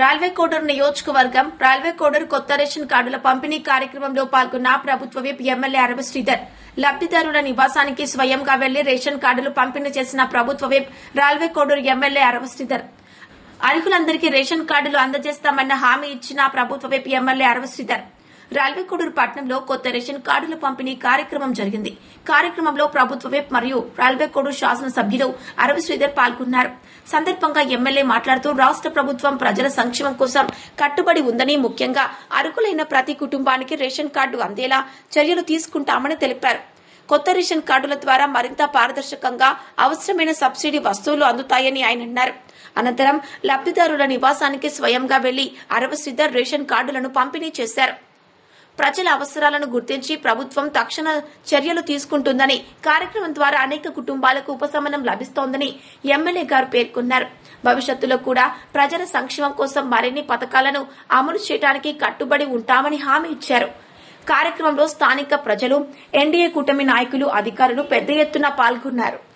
Railway Koduru నియోజకవర్గం railway Koduru కొత్త ration కార్డుల పంపిణీ కార్యక్రమంలో పాల్గొన్న ప్రభుత్వ విప్ ఎమ్మెల్యే అరవ శ్రీధర్. లబ్దిదారుల నివాసానికి స్వయంగా వెళ్ళి రేషన్ కార్డులు పంపిణీ చేసిన ప్రభుత్వ whip railway Koduru MLA Arava Sridhar. అర్హులందరికీ ration కార్డులు అందజేస్తామన్న హామీ ఇచ్చిన ప్రభుత్వ విప్ ఎమ్మెల్యే అరవ శ్రీధర్. రైల్వేకూడూరు పట్టణంలో కొత్త రేషన్ కార్డుల పంపిణీ కార్యక్రమం జరిగింది. కార్యక్రమంలో ప్రభుత్వ విప్ మరియు రైల్వే కోడూరు శాసనసభ్యులు అరవి శ్రీధర్ పాల్గొన్నారు. సందర్భంగా ఎమ్మెల్యే మాట్లాడుతూ రాష్ట్ర ప్రభుత్వం ప్రజల సంక్షేమం కోసం కట్టుబడి ఉందని ముఖ్యంగా అర్హులైన ప్రతి కుటుంబానికి రేషన్ కార్డు అందేలా చర్యలు తీసుకుంటామని తెలిపారు. కొత్త రేషన్ కార్డుల ద్వారా మరింత పారదర్శకంగా అవసరమైన సబ్సిడీ వస్తువులు అందుతాయని ఆయన అన్నారు. అనంతరం లబ్దిదారుల నివాసానికి స్వయంగా వెళ్ళి అరవ శ్రీధర్ రేషన్ కార్డులను పంపిణీ చేశారు. ప్రజల అవసరాలను గుర్తించి ప్రభుత్వం తక్షణ చర్యలు తీసుకుంటుందని కార్యక్రమం ద్వారా అనేక కుటుంబాలకు ఉపశమనం లభిస్తోందని ఎమ్మెల్యే గారు పేర్కొన్నారు. భవిష్యత్తులో కూడా ప్రజల సంక్షేమం కోసం మరిన్ని పథకాలను అమలు చేయడానికి కట్టుబడి ఉంటామని హామీ ఇచ్చారు. కార్యక్రమంలో స్థానిక ప్రజలు ఎన్డీఏ కూటమి నాయకులు అధికారులు పెద్ద ఎత్తున పాల్గొన్నారు.